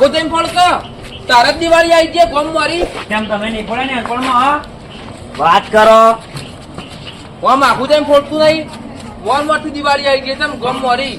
માગો જઈને ફળ કે તારત દિવાળી આવી છે કોમ મારી. કેમ તમે નહીં પડે ને હા? વાત કરો. કોમ આખું જઈને ફોડતું નહીં. કોમમાંથી દિવાળી આવી ગઈ તેમ ગમ મારી.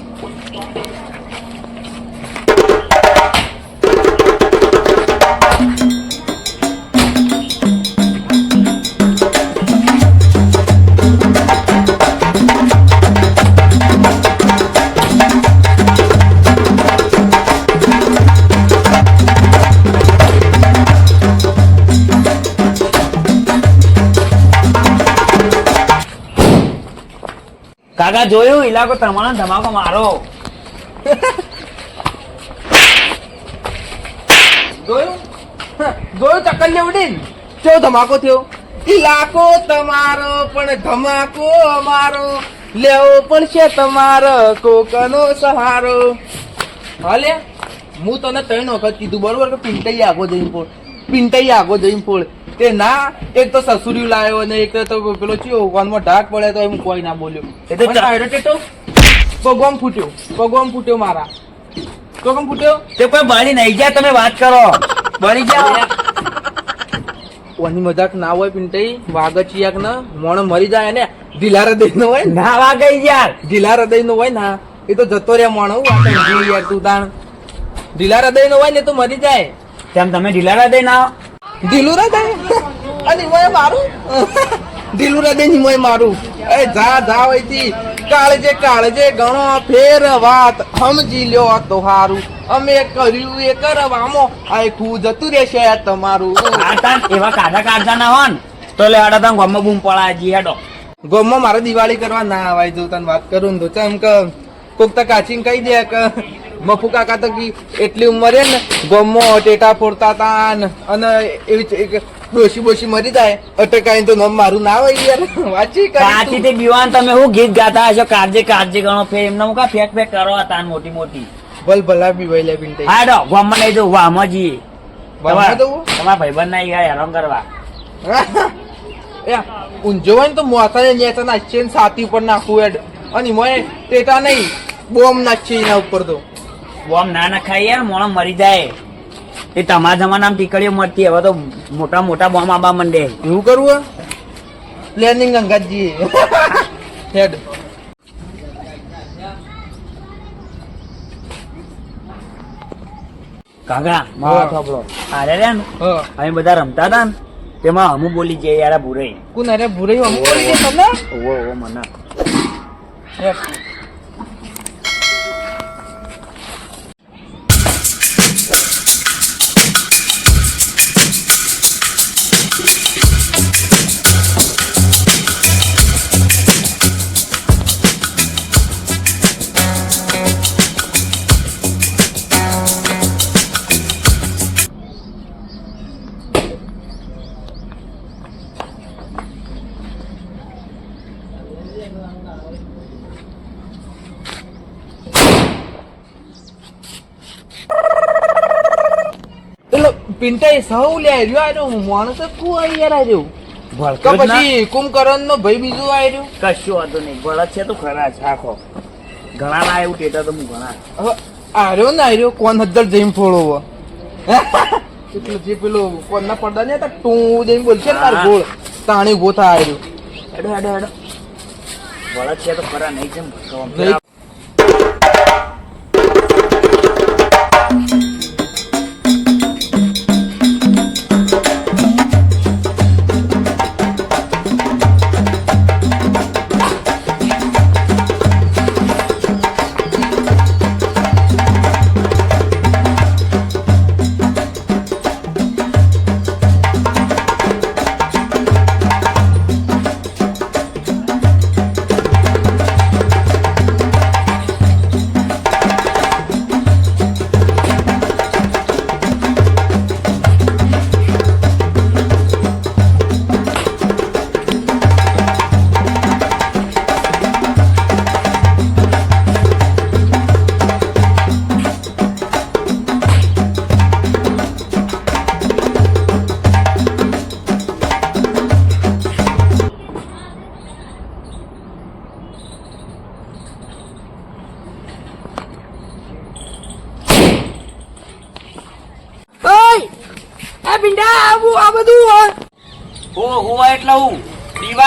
કાકા જોયું ઇલાકો તમારો ધમાકો મારો. જોયું? જોયું ચક્કર લેવડીન કેવો ધમાકો થયો? ઇલાકો તમારો, પણ ધમાકો અમારો. લેવો પણ છે તમારો, કોકનો સહારો. હાલે? હું તને ત્રણ વખત કીધું, બરોબર કે પિંટાઈ આગો જઈને પોળ પિંટાઈ આગો જઈને પોળ તે ના એક તો સસુરી લાવ્યો ને એક તો પેલો ચિયો કાનમાં ઢાક પડે તો એમ કોઈ ના બોલ્યો. એ તો ટેટો પગવામ ફૂટ્યો પગોમ ફૂટ્યો મારા. પગોમ ફૂટ્યો? તે કોઈ બળી નહીં ગયા તમે વાત કરો. બળી ગયા. ઓની મજાક ના હોય પિંટાઈ વાગચિયાક ના મોણ મરી જાય ને ઢીલા હૃદય નો હોય ના. વાગઈ યાર ઢીલા હૃદય નો હોય ના એ તો જતો રહ્યા મોણ યાર તું તાણ ઢીલા હૃદય નો હોય ને તો મરી જાય. તેમ તમે ઢીલા હૃદય ના ઢીલું હૃદય અને મોય મારું? ઢીલું ની મોય મારું. એ જા જા વઈથી કાળજે કાળજે ગણો ફેર વાત. સમજી લ્યો તો હારું અમે કર્યું એ કરવામો. આખું જતું રહેશે તમારું. એવા કાઢા કાઢતા ના હોન. તો લેવાડા તમે ગમમાં બૂમ પડાય જી હેડો. ગોમમાં મારે દિવાળી કરવા ના આવાય જો તને વાત કરું તો ચમ કે કોક તો કાચીને કહી દે કે મફુ કાકા તો કી એટલી ઉંમરે ને ગમો ટેટા ફોડતા તા અને એવી ડોશી બોશી મરી જાય. અટકાઈ તો નામ મારું ના હોય યાર. વાંચી કાચી તે. બીવાન તમે હું ગીત ગાતા હશો? કાજે કાજે ગણો ફે એમને હું કા ફેક ફેક કરો હતા મોટી મોટી? ભલ ભલા બી વઈ બિન હા ડો ગમ નહીં જો વામો જી તમારા ભાઈબંધ ના ગયા હેરાન કરવા. એ ઊંઝો હોય ને તો મોથા નેતા નાખીએ ને છાતી ઉપર નાખવું એડ અને મોય ટેટા નહીં બોમ્બ નાખીએ એના ઉપર તો. બોમ ના નખાય યાર મોણા મરી જાય. એ તમારા જમાનામાં ટીકડીઓ મળતી હવે તો મોટા મોટા બોમ આબા મંડે. એવું કરવું પ્લેનિંગ અંગાજી હેડ કાકા મારા. થોભલો અરે રે અમે બધા રમતા હતા ને તેમાં હમુ બોલી જઈએ યાર આ ભૂરે કોણ અરે ભૂરાઈ અમુક પડી ગઈ તમને? ઓ ઓવો મને. પિંટાઈ સૌ લે રહ્યો આ માણસ કુ યાર આ રહ્યો કે ભળતો પછી કુંભકરણ નો ભાઈ બીજું આ રહ્યું? કશું વાંધો નહીં ભળત છે તો ખરા છે આખો. ઘણા ના એવું ટેટા તો હું ઘણા. હવે આ ને આર્યો કોણ હજર જઈને ફોડો એટલે જે પેલો કોણના પડદા ને તા ટું જઈને બોલશે તાર ગોળ તાણી ઊભો થાય આ રહ્યો હેડો હેડો હેડો. ભળત છે તો ખરા નહીં જેમ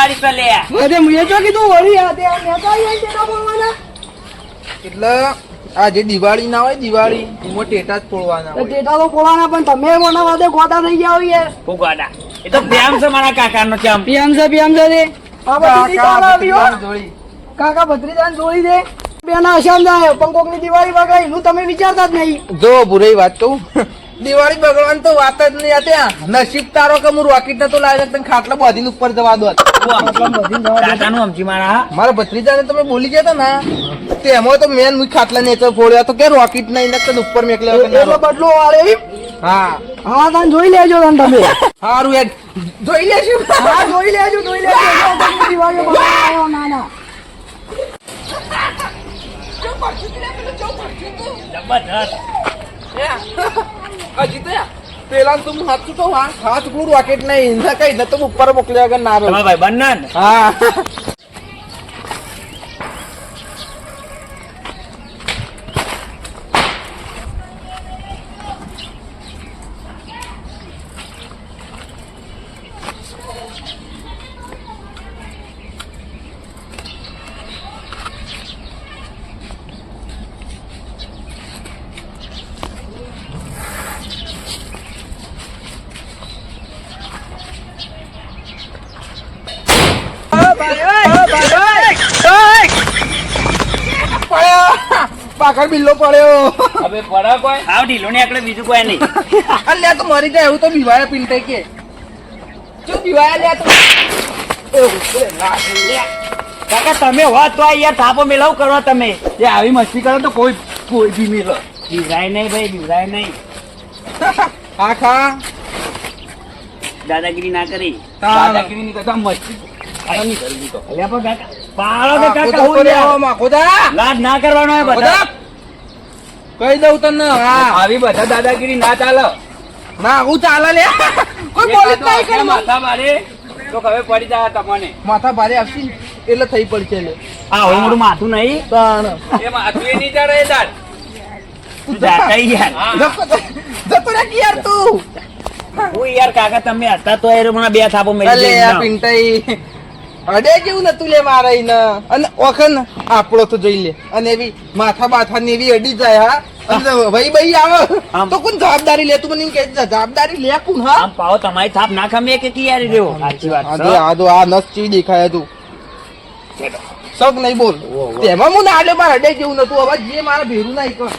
દિવાળી પર લે. અરે મેં જો કીધું વળી આ તે મેં તો ટેટા બોલવાના એટલે આ જે દિવાળી ના હોય દિવાળી એમાં ટેટા જ ફોડવાના હોય. ટેટા તો બોલવાના પણ તમે મોના વાદે ગોડા થઈ ગયા હોય યાર હું ગાડા એ તો પ્યામ છે મારા કાકાનો ચામ. પ્યામ છે પ્યામ છે રે આ બધી કાકા આવી. ભત્રીજાની જોડી. કાકા ભત્રીજાને જોડી દે. બેના અશામ જાય પણ કોકની દિવાળી બગાડી એનું તમે વિચારતા જ નહીં. જો બુરાઈ વાત કહું. દિવાળી બગડવાની તો વાત જ નહીં ત્યાં. નસીબ તારો કે હું રોકેટ નતો લાવ્યો તને ખાટલા બાંધીને ઉપર જવા દો મારા હા. મારા ભત્રીજાને તમે બોલી ગયા હતા ને તેમાં તો મેન મુખ ખાટલા નેચર ફોડ્યા તો કે રોકેટ નહીં ને ઉપર મેકલ્યો એટલે બદલો વાળે હા હા તને જોઈ લેજો તને તમે સારું યાર જોઈ લેજો હા જોઈ લેજો જોઈ લેજો ના ના જબરજસ્ત હજી તો યાર, પેલા તું હાથું તો હા હાથ ગુડ વાકેટ નહીં. કઈ ને તો ઉપર મોકલ્યા વગર ના ભાઈ બંને હા. પડ્યો બિલ્લો પડ્યો. હવે પડા કોઈ? આવ ઢીલો ને આપણે બીજું કોઈ નહીં. અલ્યા તો મરી જાય એવું તો બીવાયા પિંટે કે. જો બીવાયા લે તો. કાકા તમે હોત તો યાર થાપો મેલાવ કરો તમે. જે આવી મસ્તી કરો તો કોઈ કોઈ બી મેલો બીવરાય નહીં ભાઈ બીવરાય નહીં. આખા. ખા દાદાગીરી ના કરી. હા. દાદાગીરી ની કરતા મસ્તી. આ નહીં કરવી તો. અલ્યા પણ કાકા કે માખો કાકા તો હું પડ્યો, યાર. લાડ ના કરવાનો હે બધા. કહી દઉં તને હા. આવી બધા દાદાગીરી ના ચાલે. ના હું ચાલે લે. કોઈ બોલી નહીં કરે માથા મારે તો હવે પડી જાય તમને માથા ભારે આવશે એટલે થઈ પડશે લે. આ હવે માથું નહીં. પણ એ માથું એ નહીં ચડે દાડ. જાતા. યાર જતો જતો રે યાર તું. હું યાર કાકા તમે હતા તો એ મને બે થાપો મેલી દઈ આ પિંટાઈ. અડે જેવું નતું લે મારા ઈને અને ઓખન આપણો તો જોઈ લે. અને એવી માથા બાથા ને એવી અડી જાય હા. ભાઈ ભાઈ આવે. તો કોણ જવાબદારી લે તું મને એમ કે જવાબદારી લે કોણ હા? આમ પાવો તમારી થાપ ના ખમે કે કી યાર રહ્યો? સાચી વાત આ. આ નસ ચી દેખાય તું સગ નહીં બોલ. તેમાં હું ના લે મારા અડે જેવું નતું. હવે જે મારા ભેરું ના કર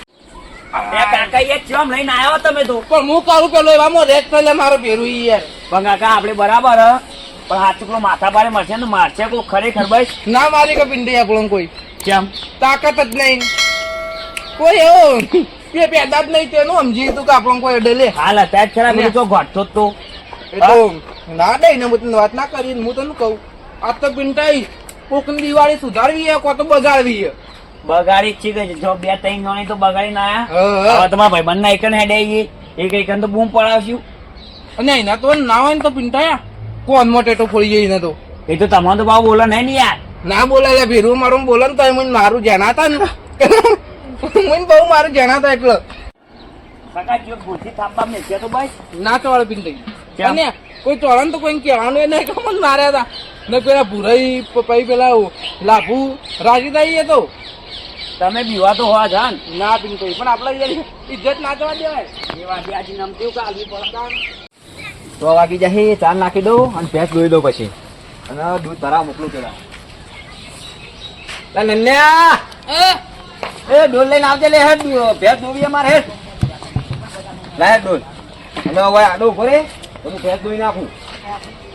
એ કાકા એ ચમ લઈને આવ્યો તમે તો. પણ હું કરું પેલો એવામાં રેક મારો ભેરું યાર. પણ કાકા આપડે બરાબર હ. પણ હાથ પેલો માથા પાડે મળશે ને મારશે કોઈ ખરેખર ભાઈ ના મારી કે પિંડી આપણો કોઈ. કેમ? તાકાત જ નહીં. કોઈ એવો એ પેદા જ નહીં તેનું સમજી તું કે આપણો કોઈ અડે હાલ અત્યારે જ ખરા તો ઘટતો તો. ના દઈ ને હું તને વાત ના કરી હું તને કહું. આ તો પિંટાઈ કોકની દિવાળી સુધારવી કો તો બગાડવી હે. બગાડી ઠીક છે જો બે ત્રણ જણી તો બગાડી ના આયા. હવે તમારા ભાઈ બંને એકન હેડે એક એકન તો બૂમ પડાવશું. અને એના તો ના હોય ને તો પિંટાયા કોણ મોટેટો ફોડી જઈ નતો એ તો તમારે તો ભાવ બોલો નહીં ને યાર. ના બોલાય લે ભેરું મારું બોલે ને તો મને મારું જણાતા ને. મને બહુ મારું જણાતા એટલે કાકા જો ભૂલથી થાપવા મેલશે તો બસ. ના ચોળે પિંટાઈ કેમ? અને કોઈ ચોળાને તો કોઈ કહેવાનું એ નહીં મને માર્યા હતા ને પેલા ભૂરાઈ પછી પેલા લાભુ રાજી થઈ એ તો. તમે બીવા તો હોવા જાન ના. પિંટાઈ પણ આપણા ઇજ્જત ના જવા દેવાય. એ વાત આજે નમતું કે આલવી પડે. તો વાગી જાય ચાર નાખી દઉં અને ભેંસ દોઈ દઉં પછી. અને દૂધ ભરા મોકલું પેલા. નન્યા! એ! ડોલ લઈને આવજે લે હેડ ભેંસ દોવી અમારે હેડ લાય ડોલ. અને હવે આડો ઊભો રે હું ભેંસ દોઈ નાખું.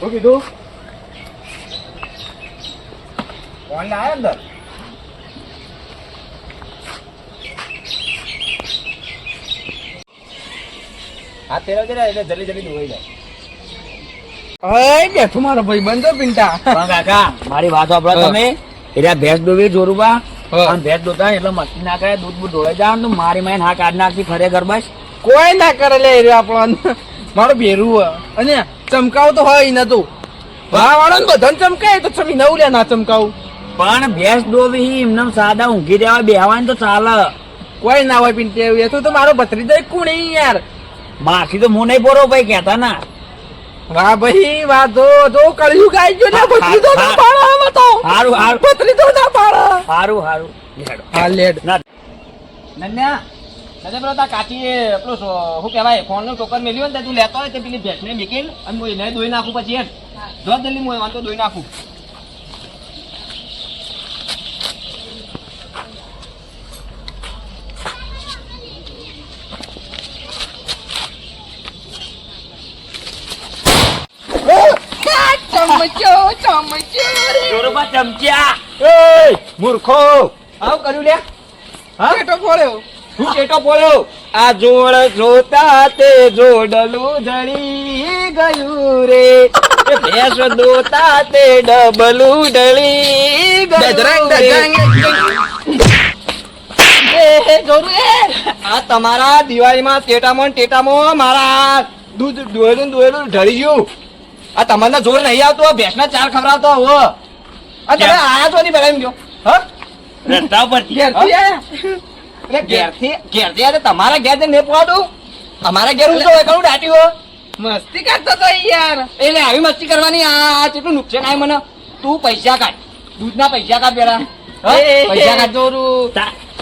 શું કીધું? કોણ લાયા અંદર. હા તેરો જરા એટલે જલ્દી જલ્દી દોઈ જાય. હે બેઠું મારો ભાઈ બંધો પિંટા. કાકા મારી વાત હા. તમે. એટલે ભેંસ દોવી જોરુબા. અને ભેંસ દોતા એટલે મસ્તી ના કરે દૂધ બૂધ ઢોળાઈ જાય તો મારી માઈને હા કાઢ નાખી ખરેખર બસ. કોઈ ના કરે લે એ આપણો મારો ભેરું. અને ચમકાવ તો હોય નતો વાળો ને બધાને ચમકાય તો ચમી નવું લે ના ચમકાવું. પણ ભેંસ દોવી એમને સાદા ઊંઘી દેવા બેહવાય ને તો ચાલે. કોઈ ના હોય પિંટે એવું તો તો મારો ભત્રીજો કોણ યાર. માખી તો હું નહીં બોરો ભાઈ કહેતા ના. વાહ ભાઈ વાહ જો જો કળિયુગ આઈ ગયો ને પતરી તો ના પાડો હવે તો. હારું હારું. પતરી તો ના પાડો. હારું હારું. લેડો. હા લેડ. નન્યા નજે પેલો તા કાચી એ પેલો શું કહેવાય ફોનનું ટોકન મેલ્યું ને તું લેતો હોય તે પેલી ભેંસને મૂકીને અને હું એને દોઈ નાખું પછી એમ. જો જલ્દી હું વાંધો દોઈ નાખું. ચમચો ચમચો રે જોરબા ચમચા એ મૂર્ખો. આવું કર્યું લે હા? પેટો ફોડ્યો. હું ચેટો પડ્યો આ જોડ જોતા તે જોડલું ઢળી ગયું રે. ભેંસ દોતા તે ડબલું ડળી ગયું રે. એ જોરું એ. આ તમારા દિવાળીમાં ટેટામાં ટેટામો મારા દૂધ દોયેલું દોયેલું ઢળી ગયું. આ તમારે જોર નહીં આવતું આ ભેંસના ચાર ખવડાવતો હો આ તમે આયા છો નહીં પેલા એમ ગયો હા? રસ્તા પર. ઘેરથી આયા? ઘેરથી? ઘેરથી આજે તમારા ઘેર ને પહોંચું અમારા ઘેર હું તો એકલું હો. મસ્તી કરતો તો યાર. એટલે આવી મસ્તી કરવાની આ કેટલું નુકસાન આવે મને. તું પૈસા કાઢ. દૂધના પૈસા કાઢ પેલા? પૈસા કાઢ. જોરું.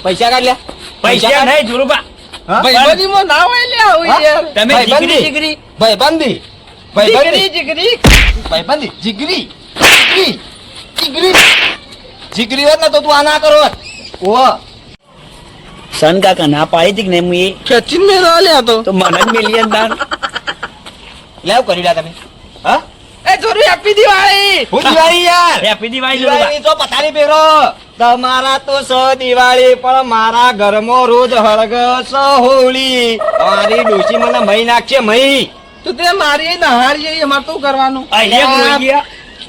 પૈસા કાઢ લે. પૈસા નહીં જોરું જોરબા હા? ભાઈબંધીમાં ના હોય લે આવું યાર. તમે ભાઈબંધી. જીગરી જીગરી ભાઈબંધી. જીગરી જીગરી. ભાઈબંધી જીગરી જીગરી જીગરી. જીગરી હોત ને તો તું આ ના કરો હોત. સન કાકા ના પાડી હતી કે નહીં ખેંચીને મેં ના તો. તો મને જ મિલિયન દાન. લેવ કરી રહ્યા તમે. હા? એ જોરું હેપી દિવાળી. હું દિવાળી યાર. હેપી દિવાળી દિવાળી તો પથારી પહેરો. તમારા તો સ દિવાળી પણ મારા ઘરમાં રોજ હળગ સ હોળી. મારી ડોસી મને મહી નાખશે મહી. તો તે મારી નહારી અમારે તો કરવાનું? અહીંયા જ રોઈ ગયા.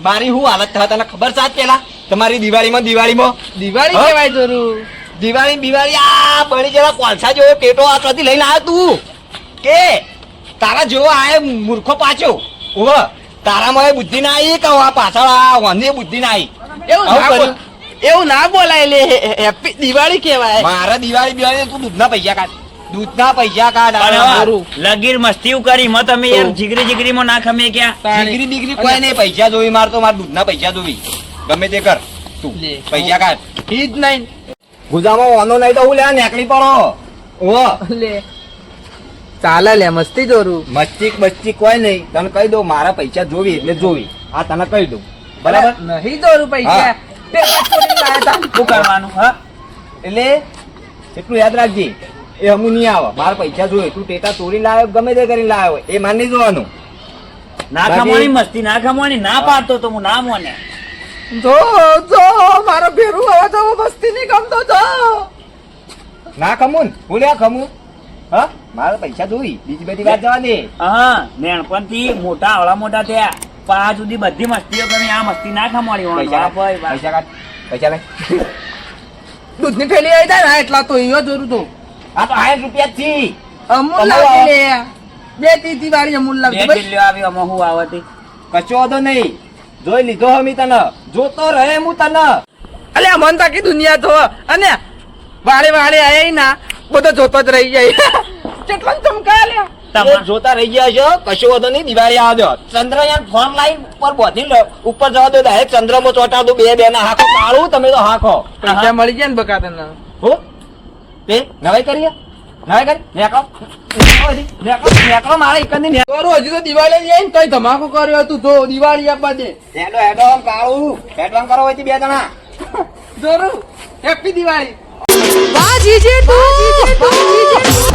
મારી હું હાલત થાય તને ખબર સાત પેલા તમારી દિવાળીમાં દિવાળીમાં. દિવાળી? કહેવાય જરૂર. દિવાળી દિવાળી આ બળી જરા કોલસા જોયો પેટો આ કદી લઈને આવ્યો તું. કે તારા જેવો આય મૂર્ખો પાછો. ઓહ તારા મને બુદ્ધિ ના આવી કે આ પાછળ આ વાંધી બુદ્ધિ ના આવી એવું એવું ના બોલાય લે હેપી દિવાળી કહેવાય. મારા દિવાળી દિવાળી તું દૂધના પૈસા કાઢ. દૂધના પૈસા કાઢ. લગીર મસ્તી કરી મત અમે યાર જીગરી જીગરી માં ના ખમે ક્યાં? જીગરી ડિગ્રી કોઈ નહીં પૈસા જોવી માર તો માર દૂધના પૈસા જોવી ગમે તે કર. તું પૈસા કાઢ. ઈ જ નહીં. ગુજામાં વાનો નહીં તો હું લે નેકળી પડો. ઓ લે. ચાલે લે મસ્તી જોરું. મસ્તી મસ્તી કોઈ નહીં. તને કહી દઉં મારા પૈસા જોવી એટલે જોવી. આ તને કહી દઉં. બરાબર? નહીં જોરું પૈસા. શું કરવાનું હા? એટલે એટલું યાદ રાખજે. એ અમુ નહીં આવે. મારા પૈસા જોઈએ. તું ટેટા તોડી લાવ્યો ગમે તે કરીને લાવ્યો એ માન નહીં જોવાનું. ના ખમવાની મસ્તી ના ખમવાની ના પાડતો તો હું ના મોને જો જો મારો ભેરું હવે તો મસ્તી નહીં ગમતો જો. ના ખમું લે ખમું? હા? મારા પૈસા જોઈ. બીજી બધી વાત જવા દે હા થી મોટા આવડા મોટા થયા. પણ આ સુધી બધી મસ્તીઓ ગમી આ મસ્તી ના ખમવાની પૈસા. પૈસા કાઢ પૈસા લઈ દૂધની થેલી આવી જાય ને એટલા તો અહીંયા જોરું તો. આ તો સાઠ રૂપિયા થી. અમૂલ લાવતી લે. બે તીતી વાળી અમૂલ બે લાવતી બસ. કિલ્લો આવી હું આવતી? કચો તો નહીં. જોઈ લીધો હમી તને. જોતો રહે હું તને. અલ્યા મન તાકી દુનિયા તો અને વાળે વાળે આયા ના. બધો જોતો જ રહી જાય. કેટલો ચમકા લે. જોતા રહી ગયા છો? કશો વાંધો નહીં દિવાળી આવજો. ચંદ્રયાન ફોન લાઈન ઉપર બોધી લો. ઉપર જવા દો ડાયરેક્ટ ચંદ્રમાં ચોટા દો બે બે ના હાખો મારું તમે તો હાખો પૈસા મળી જાય ને બકા તને હો તે નવાઈ કરીએ નવાઈ કરી? હજી. નેકળો. નેકળો મારા એકંદી નેકળો. હજી તો દિવાળી જઈ ને કઈ ધમાકો કર્યો તું. જો દિવાળી આપવા દે. હેડો હેડો આમ કાળું. હેડો કરો હોય બે જણા. જોરું હેપી દિવાળી. બાજી જે તું